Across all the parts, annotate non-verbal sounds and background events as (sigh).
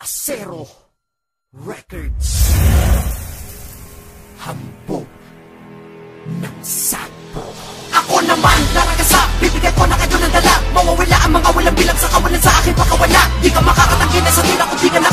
Acero Records. Hambog ng Sapo. Ako naman, narakasa, bibigay ko na kayo ng dala Mawawala ang mga walang bilang sa kawalan sa akin pakawala Di ka makakatanggi na sa tila kung di ka nakakadama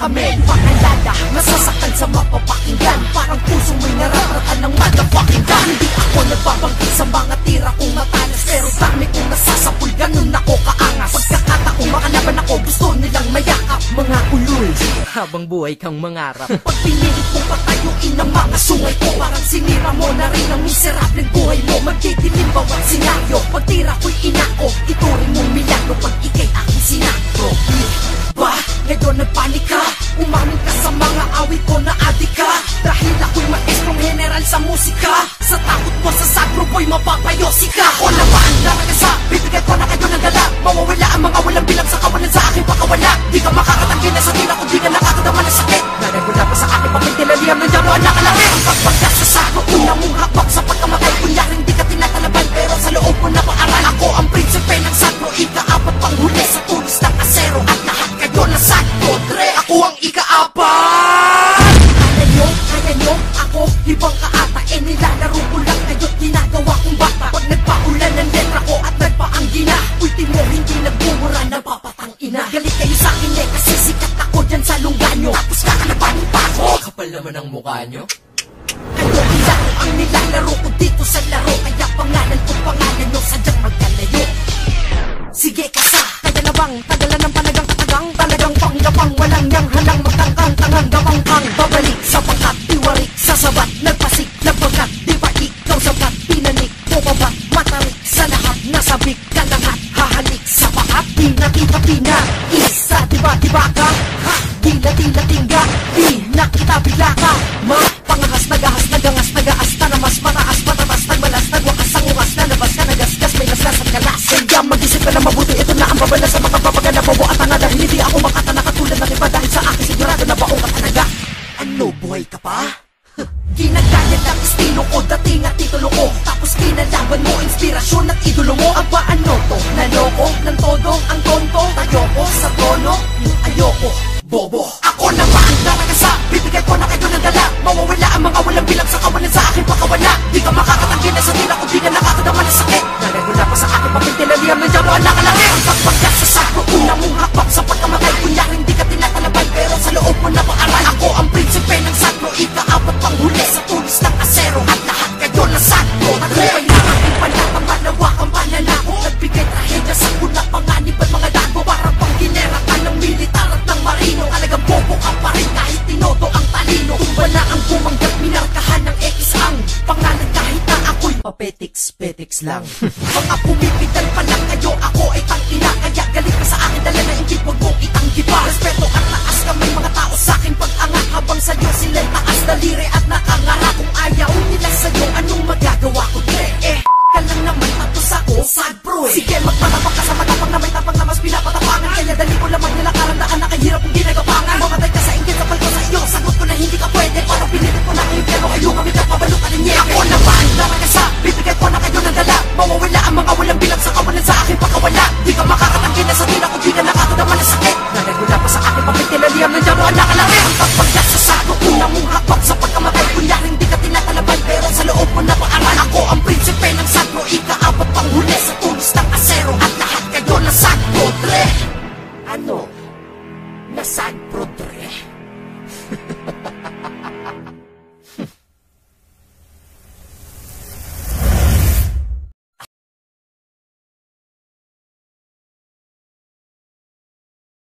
Wala kaming pakalala, masasaktan sa mapapakinggan. Parang pusong may nararatan ng motherfucking gun Hindi ako nagbabanggit sa mga tira kong matalas Pero dami kong nasasapul, ganun ako kaangas. Pagkakataong makalaban ako, gusto nilang mayakap. Mga ulul, habang buhay kang mangarap. (laughs) Pag pinilit kong patayuin ang mga sungay ko Parang sinira mo na rin ang miserableng buhay mo. Magdidilim bawat senaryo Pag tira ko'y inako, ituring mong milagro. Pag ikay maestrong general sa musika. Sa takot mo sa sagro boy mapapayosi ka. Ako naman, narakasa, bibigay ko na kayo ng dala. Mawawala ang mga walang bilang sa Kapal naman ang mukha nyo. Ang laro ang nilalaro ko dito sa laro Kaya pangalan ko pangalan nyo sadyang magkalayo Sige kasa, kaya na bang Tagalan ng panagang katagang Talagang panggapang walang niyang halang Magtangkang tangang gawang kang Babalik sa pangkat, tiwarik sa sabat Nagpasik, nagbagat, di ba ikaw sabat Pinanik, bumabat, matarik Sa lahat, nasabik ka lahat Hahalik sa pakat, di nakita pina Isa, di ba, di? Ha, di na, di na nakita bigla ka. Ma, pangahas, nagahas, nagangas, nagaas Tanamas, mataas, matatas, nagmalas Nagwakas, ang umas, nalabas ka, nagasgas May lasgas at kalas Kaya mag-isip ka na mabuti Ito na ang babala sa mga papagana Bobo at tanga. Dahil hindi ako makatana Katulad ng iba dahil sa akin sigurado na baong ka talaga Ano, buhay ka pa? Ginagaya ng estilo ko, dating at titulo ko Tapos kinalaban mo, inspirasyon at idolo mo. Aba ano to? Naloko ng todo ang tonto. Ayoko sa tono, ayoko Bobo. Ako naman, ako'y papetiks-petiks lang (laughs) Mga pumipitan pa lang kayo ako ay tangina Kaya galit ka sa akin dala na ingit wag mong itanggi